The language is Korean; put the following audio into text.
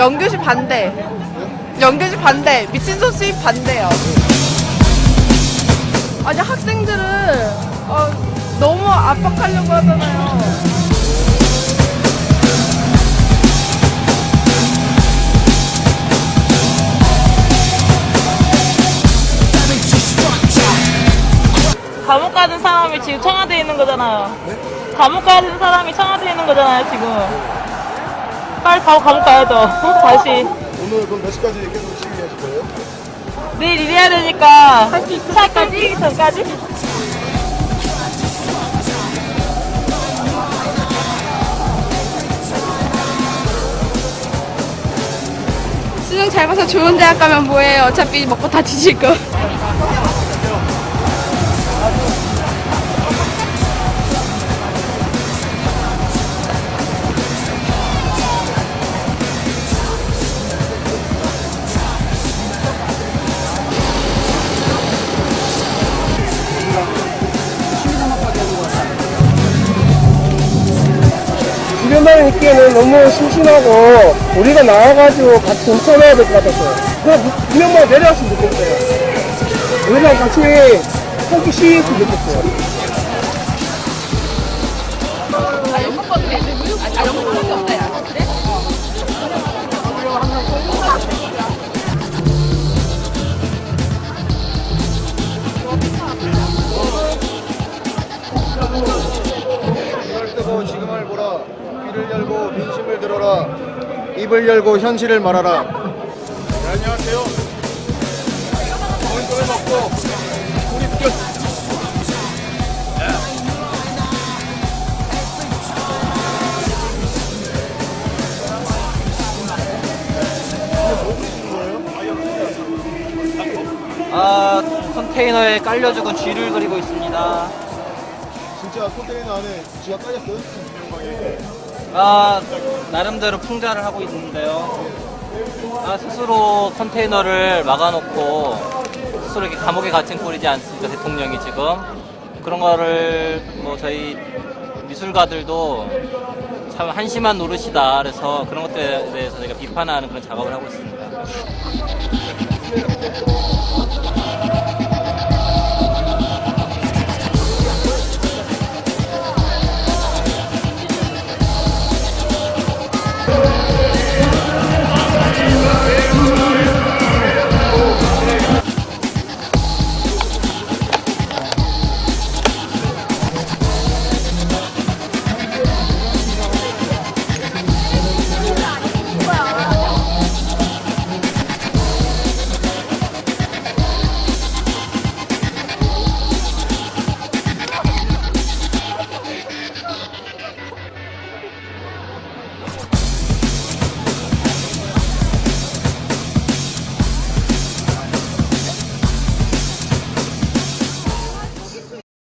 연교시 반대. 연교시 반대. 미친소 수입 반대요. 아니 학생들을 어, 너무 압박하려고 하잖아요. 감옥 가는 사람이 지금 청와대에 있는 거잖아요. 감옥 가는 사람이 청와대에 있는 거잖아요, 지금. 빨리 바로 감옥 가야죠. 다시. 오늘 그럼 몇 시까지 계속 시위하실 거예요? 내일 일해야 되니까. 차 끊기기 전까지? 수능 잘 봐서 좋은 대학 가면 뭐해요. 어차피 먹고 다 뒤질 거. 있기에는 너무 심심하고 우리가 나와가지고 같이 동참해야 될 것 같았어요. 그냥 이명만 내려왔으면 좋겠어요. 우리랑 같이 함께 시위했으면 좋겠어요. 눈을 뜨고 지금을 보라 귀를 열고 민심을 들어라 입을 열고 현실을 말하라 네, 안녕하세요 오늘 을 먹고 우리 뼈 아, 컨테이너에 깔려 죽은 쥐를 그리고 있습니다. 진짜 컨테이너 안에 쥐가 깔렸어요? 아, 나름대로 풍자를 하고 있는데요. 아, 스스로 컨테이너를 막아놓고 스스로 이렇게 감옥에 갇힌 꼴이지 않습니까, 대통령이 지금. 그런 거를 뭐 저희 미술가들도 참 한심한 노릇이다. 그래서 그런 것들에 대해서 저희가 비판하는 그런 작업을 하고 있습니다.